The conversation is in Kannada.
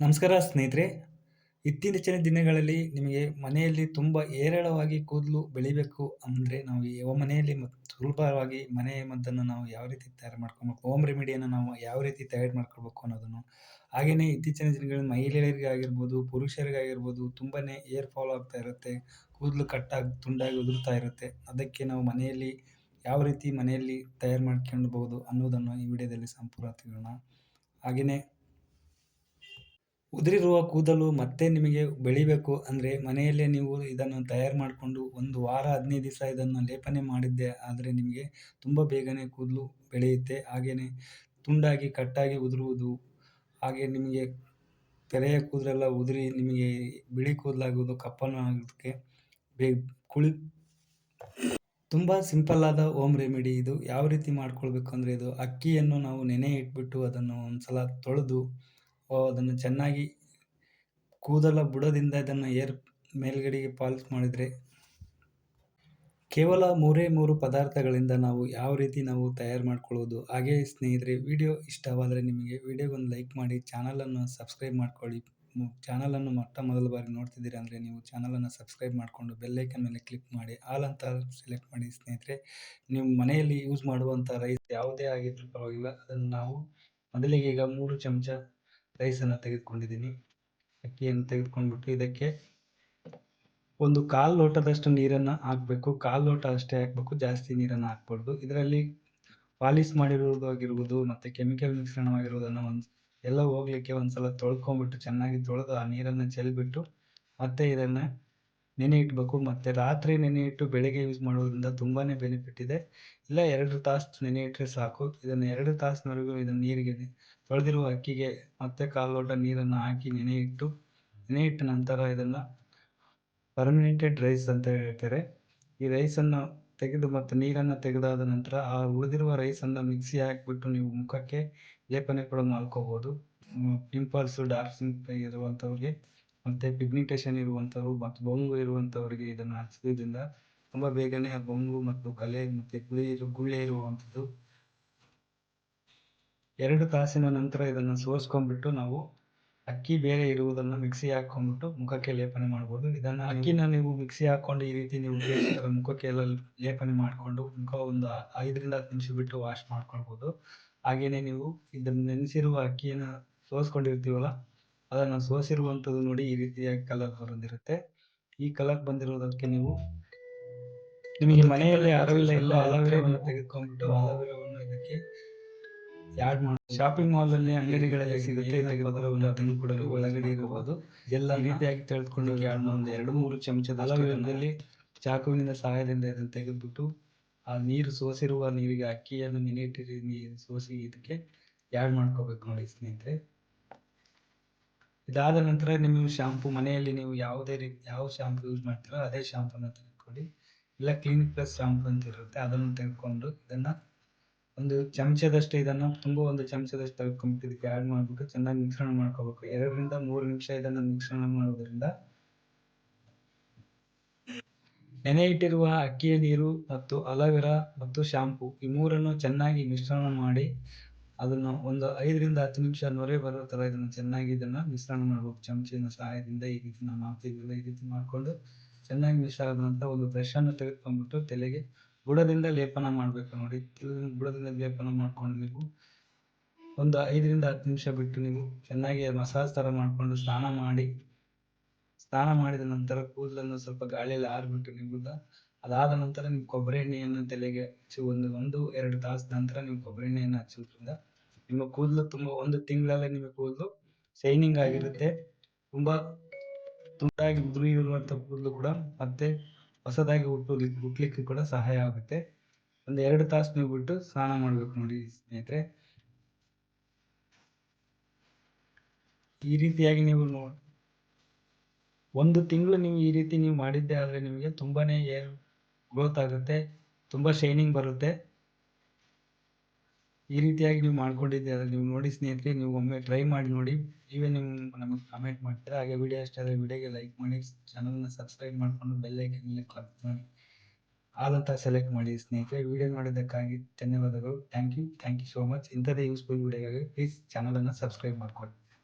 ನಮಸ್ಕಾರ ಸ್ನೇಹಿತರೆ. ಇತ್ತೀಚಿನ ದಿನಗಳಲ್ಲಿ ನಿಮಗೆ ಮನೆಯಲ್ಲಿ ತುಂಬ ಹೇರಳವಾಗಿ ಕೂದಲು ಬೆಳಿಬೇಕು ಅಂದರೆ ನಾವು ಯಾವ ಮನೆಯಲ್ಲಿ ಸುಲಭವಾಗಿ ಮನೆ ಮದ್ದನ್ನು ನಾವು ಯಾವ ರೀತಿ ತಯಾರು ಮಾಡ್ಕೊಬೇಕು, ಹೋಮ್ ರೆಮಿಡಿಯನ್ನು ನಾವು ಯಾವ ರೀತಿ ತಯಾರು ಮಾಡ್ಕೊಬೇಕು ಅನ್ನೋದನ್ನು, ಹಾಗೆಯೇ ಇತ್ತೀಚಿನ ದಿನಗಳಲ್ಲಿ ಮಹಿಳೆಯರಿಗಾಗಿರ್ಬೋದು, ಪುರುಷರಿಗಾಗಿರ್ಬೋದು ತುಂಬಾ ಏರ್ ಫಾಲ್ ಆಗ್ತಾ ಇರುತ್ತೆ. ಕೂದಲು ಕಟ್ಟಾಗಿ ತುಂಡಾಗಿ ಉದುರ್ತಾ ಇರುತ್ತೆ. ಅದಕ್ಕೆ ನಾವು ಮನೆಯಲ್ಲಿ ಯಾವ ರೀತಿ ಮನೆಯಲ್ಲಿ ತಯಾರು ಮಾಡ್ಕೊಳ್ಬಹುದು ಅನ್ನೋದನ್ನು ಈ ವಿಡಿಯೋದಲ್ಲಿ ಸಂಪೂರ್ಣ ತಿಳಿಯೋಣ. ಹಾಗೇನೇ ಉದುರಿರುವ ಕೂದಲು ಮತ್ತೆ ನಿಮಗೆ ಬೆಳಿಬೇಕು ಅಂದ್ರೆ ಮನೆಯಲ್ಲೇ ನೀವು ಇದನ್ನು ತಯಾರು ಮಾಡಿಕೊಂಡು ಒಂದು ವಾರ ಹದಿನೈದು ದಿವಸ ಇದನ್ನು ಲೇಪನೆ ಮಾಡಿದ್ದೆ, ಆದರೆ ನಿಮಗೆ ತುಂಬ ಬೇಗನೆ ಕೂದಲು ಬೆಳೆಯುತ್ತೆ. ಹಾಗೇನೆ ತುಂಡಾಗಿ ಕಟ್ಟಾಗಿ ಉದುರುವುದು, ಹಾಗೆ ನಿಮಗೆ ತೆರೆಯ ಕೂದಲೆಲ್ಲ ಉದುರಿ ನಿಮಗೆ ಬಿಳಿ ಕೂದಲಾಗುವುದು, ಕಪ್ಪನ್ನು ಆಗೋದಕ್ಕೆ ಬೇ, ಕುಳಿ, ತುಂಬ ಸಿಂಪಲ್ ಆದ ಹೋಮ್ ರೆಮಿಡಿ ಇದು. ಯಾವ ರೀತಿ ಮಾಡ್ಕೊಳ್ಬೇಕು ಅಂದರೆ ಇದು ಅಕ್ಕಿಯನ್ನು ನಾವು ನೆನೆ ಇಟ್ಬಿಟ್ಟು ಅದನ್ನು ಒಂದ್ಸಲ ತೊಳೆದು ಅದನ್ನು ಚೆನ್ನಾಗಿ ಕೂದಲ ಬುಡದಿಂದ ಇದನ್ನು ಏರ್ ಮೇಲ್ಗಡೆಗೆ ಪಾಲಿಶ್ ಮಾಡಿದರೆ ಕೇವಲ ಮೂರೇ ಮೂರು ಪದಾರ್ಥಗಳಿಂದ ನಾವು ಯಾವ ರೀತಿ ನಾವು ತಯಾರು ಮಾಡ್ಕೊಳ್ಳೋದು. ಹಾಗೇ ಸ್ನೇಹಿತರೆ, ವಿಡಿಯೋ ಇಷ್ಟವಾದರೆ ನಿಮಗೆ ವಿಡಿಯೋಗೊಂದು ಲೈಕ್ ಮಾಡಿ, ಚಾನಲನ್ನು ಸಬ್ಸ್ಕ್ರೈಬ್ ಮಾಡ್ಕೊಳ್ಳಿ. ಚಾನಲನ್ನು ಮೊಟ್ಟ ಮೊದಲ ಬಾರಿ ನೋಡ್ತಿದ್ದೀರಾ ಅಂದರೆ ನೀವು ಚಾನಲನ್ನು ಸಬ್ಸ್ಕ್ರೈಬ್ ಮಾಡಿಕೊಂಡು ಬೆಲ್ಲೈಕನ್ ಮೇಲೆ ಕ್ಲಿಕ್ ಮಾಡಿ, ಆಲ್ ಅಂತ ಸೆಲೆಕ್ಟ್ ಮಾಡಿ ಸ್ನೇಹಿತರೆ. ನೀವು ಮನೆಯಲ್ಲಿ ಯೂಸ್ ಮಾಡುವಂಥ ರೈಸ್ ಯಾವುದೇ ಆಗಿದ್ರೂ ಪರವಾಗಿಲ್ಲ. ಅದನ್ನು ನಾವು ಮೊದಲಿಗೆ ಈಗ ಮೂರು ಚಮಚ ರೈಸನ್ನು ತೆಗೆದುಕೊಂಡಿದ್ದೀನಿ. ಅಕ್ಕಿಯನ್ನು ತೆಗೆದುಕೊಂಡ್ಬಿಟ್ಟು ಇದಕ್ಕೆ ಒಂದು ಕಾಲು ಲೋಟದಷ್ಟು ನೀರನ್ನು ಹಾಕಬೇಕು. ಕಾಲು ಲೋಟ ಅಷ್ಟೇ ಹಾಕಬೇಕು, ಜಾಸ್ತಿ ನೀರನ್ನು ಹಾಕ್ಬಾರ್ದು. ಇದರಲ್ಲಿ ಪಾಲಿಶ್ ಮಾಡಿರೋದಾಗಿರ್ಬೋದು ಮತ್ತು ಕೆಮಿಕಲ್ ಮಿಶ್ರಣವಾಗಿರುವುದನ್ನು ಒಂದು ಎಲ್ಲ ಹೋಗ್ಲಿಕ್ಕೆ ಒಂದ್ಸಲ ತೊಳ್ಕೊಂಬಿಟ್ಟು ಚೆನ್ನಾಗಿ ತೊಳೆದು ಆ ನೀರನ್ನು ಚೆಲ್ಬಿಟ್ಟು ಮತ್ತೆ ಇದನ್ನು ನೆನೆ ಇಡಬೇಕು ಮತ್ತು ರಾತ್ರಿ ನೆನೆ ಇಟ್ಟು ಬೆಳಗ್ಗೆ ಯೂಸ್ ಮಾಡೋದ್ರಿಂದ ತುಂಬಾ ಬೆನಿಫಿಟ್ ಇದೆ. ಇಲ್ಲ, ಎರಡು ತಾಸು ನೆನೆ ಇಟ್ಟರೆ ಸಾಕು. ಇದನ್ನು ಎರಡು ತಾಸಿನವರೆಗೂ ಇದನ್ನು ನೀರಿಗೆ ತೊಳೆದಿರುವ ಅಕ್ಕಿಗೆ ಮತ್ತೆ ಕಾಲು ಲೋಟ ನೀರನ್ನು ಹಾಕಿ ನೆನೆ ಇಟ್ಟು ನೆನೆ ಇಟ್ಟ ನಂತರ ಇದನ್ನು ಪರ್ಮನೆಂಟೆಡ್ ರೈಸ್ ಅಂತ ಹೇಳ್ತಾರೆ. ಈ ರೈಸನ್ನು ತೆಗೆದು ಮತ್ತು ನೀರನ್ನು ತೆಗೆದಾದ ನಂತರ ಆ ಉಳಿದಿರುವ ರೈಸನ್ನು ಮಿಕ್ಸಿ ಹಾಕಿಬಿಟ್ಟು ನೀವು ಮುಖಕ್ಕೆ ಲೇಪನೆ ಕೂಡ ಮಾಡ್ಕೋಬೋದು. ಪಿಂಪಲ್ಸು ಡಾರ್ಕ್ ಇರುವಂಥವ್ರಿಗೆ ಮತ್ತು ಪಿಗ್ನಿಟೇಷನ್ ಇರುವಂಥವ್ರು ಮತ್ತು ಬೊಂಗು ಇರುವಂಥವರಿಗೆ ಇದನ್ನು ಹಚ್ಚೋದ್ರಿಂದ ತುಂಬ ಬೇಗನೆ ಆ ಬೊಂಗು ಮತ್ತು ಕಲೆ ಮತ್ತು ಗುಳಿ ಗುಳ್ಳೆ ಇರುವಂಥದ್ದು ಎರಡು ತಾಸಿನ ನಂತರ ಇದನ್ನು ಸೋಸ್ಕೊಂಡ್ಬಿಟ್ಟು ನಾವು ಅಕ್ಕಿ ಬೇರೆ ಇರುವುದನ್ನು ಮಿಕ್ಸಿ ಹಾಕೊಂಡ್ಬಿಟ್ಟು ಮುಖಕ್ಕೆ ಲೇಪನೆ ಮಾಡ್ಬೋದು. ಇದನ್ನು ಅಕ್ಕಿನ ನೀವು ಮಿಕ್ಸಿ ಹಾಕೊಂಡು ಈ ರೀತಿ ನೀವು ಮುಖಕ್ಕೆ ಎಲ್ಲ ಲೇಪನೆ ಮಾಡಿಕೊಂಡು ಮುಖ ಒಂದು ಐದರಿಂದ ಹತ್ತು ನಿಮಿಷ ಬಿಟ್ಟು ವಾಶ್ ಮಾಡ್ಕೊಳ್ಬೋದು. ಹಾಗೆಯೇ ನೀವು ಇದನ್ನು ನೆನೆಸಿರುವ ಅಕ್ಕಿಯನ್ನು ಸೋಸ್ಕೊಂಡಿರ್ತೀವಲ್ಲ ಅದನ್ನು ಸೋಸಿರುವಂಥದ್ದು ನೋಡಿ ಈ ರೀತಿಯಾಗಿ ಕಲರ್ ಬಂದಿರುತ್ತೆ. ಈ ಕಲರ್ ಬಂದಿರೋದಕ್ಕೆ ನೀವು ನಿಮಗೆ ಮನೆಯಲ್ಲಿ ಅರವಿಲ್ಲ ಇಲ್ಲ ಅಲವೇರವನ್ನು ತೆಗೆದುಕೊಂಡ್ಬಿಟ್ಟು ಅಲವೇರವನ್ನು ಇದಕ್ಕೆ ಆ್ಯಡ್ ಮಾಡಿ ಶಾಪಿಂಗ್ ಮಾಲ್ ಅಲ್ಲಿ ಅಂಗಡಿಗಳಲ್ಲಿ ಸಿಗುತ್ತೆ ಅದನ್ನು ಕೂಡ ಒಳಗಡೆ ಇರಬಹುದು ಎಲ್ಲ ರೀತಿಯಾಗಿ ತೆಗೆದುಕೊಂಡು ಆ್ಯಡ್ ಒಂದು ಎರಡು ಮೂರು ಚಮಚದ ಅಲವೇರದಲ್ಲಿ ಚಾಕುವಿನ ಸಹಾಯದಿಂದ ಇದನ್ನು ತೆಗೆದುಬಿಟ್ಟು ಆ ನೀರು ಸೋಸಿರುವ ನೀರಿಗೆ ಅಕ್ಕಿಯನ್ನು ನೆನೆಯಿಟ್ಟಿರಿ ನೀರು ಸೋಸಿ ಇದಕ್ಕೆ ಆ್ಯಡ್ ಮಾಡ್ಕೋಬೇಕು ನೋಡಿ ಸ್ನೇಹಿತರೆ. ಇದಾದ ನಂತರ ನೀವು ಶಾಂಪು ಮನೆಯಲ್ಲಿ ನೀವು ಯಾವುದೇ ರೀತಿ ಯಾವ ಶಾಂಪು ಯೂಸ್ ಮಾಡ್ತೀರೋ ಅದೇ ಶಾಂಪೂನ ತೆಗೆದುಕೊಳ್ಳಿ. ಇಲ್ಲ ಕ್ಲಿನಿಕ್ ಪ್ಲಸ್ ಶಾಂಪು ಅಂತ ಇರುತ್ತೆ, ಅದನ್ನು ತೆಗೆದುಕೊಂಡು ಇದನ್ನ ಒಂದು ಚಮಚದಷ್ಟು ಇದನ್ನು ತುಂಬ ಒಂದು ಚಮಚದಷ್ಟು ತೆಗೆದುಕೊಂಡು ಇದಕ್ಕೆ ಆ್ಯಡ್ ಮಾಡಿಬಿಟ್ಟು ಚೆನ್ನಾಗಿ ಮಿಶ್ರಣ ಮಾಡ್ಕೋಬೇಕು. ಎರಡರಿಂದ ಮೂರು ನಿಮಿಷ ಇದನ್ನು ಮಿಶ್ರಣ ಮಾಡೋದ್ರಿಂದ ನೆನೆ ಇಟ್ಟಿರುವ ಅಕ್ಕಿಯ ನೀರು ಮತ್ತು ಅಲೋವೆರಾ ಮತ್ತು ಶಾಂಪು ಈ ಮೂರನ್ನು ಚೆನ್ನಾಗಿ ಮಿಶ್ರಣ ಮಾಡಿ ಅದನ್ನು ಒಂದು ಐದರಿಂದ ಹತ್ತು ನಿಮಿಷ ನೊರೆ ಬರೋ ಥರ ಇದನ್ನು ಚೆನ್ನಾಗಿ ಇದನ್ನು ಮಿಶ್ರಣ ಮಾಡಬೇಕು. ಚಮಚಿನ ಸಹಾಯದಿಂದ ಈ ರೀತಿ ನಾವು ಈ ರೀತಿ ಮಾಡಿಕೊಂಡು ಚೆನ್ನಾಗಿ ಮಿಶ್ರ ಆದ ನಂತರ ಒಂದು ಬ್ರಷನ್ನು ತೆಗೆದುಕೊಂಡ್ಬಿಟ್ಟು ತಲೆಗೆ ಬುಡದಿಂದ ಲೇಪನ ಮಾಡಬೇಕು ನೋಡಿ. ಬುಡದಿಂದ ಲೇಪನ ಮಾಡ್ಕೊಂಡು ನೀವು ಒಂದು ಐದರಿಂದ ಹತ್ತು ನಿಮಿಷ ಬಿಟ್ಟು ನೀವು ಚೆನ್ನಾಗಿ ಮಸಾಜ್ ಥರ ಮಾಡಿಕೊಂಡು ಸ್ನಾನ ಮಾಡಿ. ಸ್ನಾನ ಮಾಡಿದ ನಂತರ ಕೂದಲನ್ನು ಸ್ವಲ್ಪ ಗಾಳಿಯಲ್ಲಿ ಆರಿಬಿಟ್ಟು ನೀವು ಅದಾದ ನಂತರ ನೀವು ಕೊಬ್ಬರಿ ಎಣ್ಣೆಯನ್ನು ತಲೆಗೆ ಹಚ್ಚಿ ಒಂದು ಒಂದು, ಎರಡು ತಾಸು ನಂತರ ನೀವು ಕೊಬ್ಬರಿ ಎಣ್ಣೆಯನ್ನು ಹಚ್ಚೋದ್ರಿಂದ ನಿಮ್ಮ ಕೂದಲು ತುಂಬ, ಒಂದು ತಿಂಗಳಲ್ಲೇ ನಿಮ್ಮ ಕೂದಲು ಶೈನಿಂಗ್ ಆಗಿರುತ್ತೆ. ತುಂಬ ತುಂಡಾಗಿ ಇರುವಂಥ ಕೂದಲು ಕೂಡ ಮತ್ತೆ ಹೊಸದಾಗಿ ಹುಟ್ಟೋದಕ್ಕೆ ಹುಟ್ಟಲಿಕ್ಕೆ ಕೂಡ ಸಹಾಯ ಆಗುತ್ತೆ. ಒಂದು ಎರಡು ತಾಸು ನೀವು ಬಿಟ್ಟು ಸ್ನಾನ ಮಾಡಬೇಕು ನೋಡಿ ಸ್ನೇಹಿತರೆ. ಈ ರೀತಿಯಾಗಿ ನೀವು ನೋಡಿ ಒಂದು ತಿಂಗಳು ನೀವು ಈ ರೀತಿ ನೀವು ಮಾಡಿದ್ದೆ ಆದರೆ ನಿಮಗೆ ತುಂಬಾನೇ ಏರ್ ಗ್ರೋತ್ ಆಗುತ್ತೆ ತುಂಬ ಶೈನಿಂಗ್ ಬರುತ್ತೆ. ಈ ರೀತಿಯಾಗಿ ನೀವು ಮಾಡ್ಕೊಂಡಿದ್ದೆ ಆದರೆ ನೀವು ನೋಡಿ ಸ್ನೇಹಿತರೆ, ನೀವು ಒಮ್ಮೆ ಟ್ರೈ ಮಾಡಿ ನೋಡಿ. ನೀವೇ ನಿಮ್ಮ ನಮಗೆ ಕಮೆಂಟ್ ಮಾಡ್ತೀರಾ? ಹಾಗೆ ವಿಡಿಯೋ ಇಷ್ಟ ಆದರೆ ವಿಡಿಯೋಗೆ ಲೈಕ್ ಮಾಡಿ ಚಾನಲ್ನ ಸಬ್ಸ್ಕ್ರೈಬ್ ಮಾಡಿಕೊಂಡು ಬೆಲ್ಲೈಕನ್ ಕ್ಲಿಕ್ ಮಾಡಿ. ಆದಂಥ ಸೆಲೆಕ್ಟ್ ಮಾಡಿ ಸ್ನೇಹಿತರೆ. ವಿಡಿಯೋ ನೋಡಿದ್ದಕ್ಕಾಗಿ ಧನ್ಯವಾದಗಳು. Thank you thank you so much ಇಂಥದೇ ಯೂಸ್ಫುಲ್ ವಿಡಿಯೋಗಾಗಿ ಪ್ಲೀಸ್ ಚಾನಲನ್ನು ಸಬ್ಸ್ಕ್ರೈಬ್ ಮಾಡ್ಕೊಳ್ಳಿ.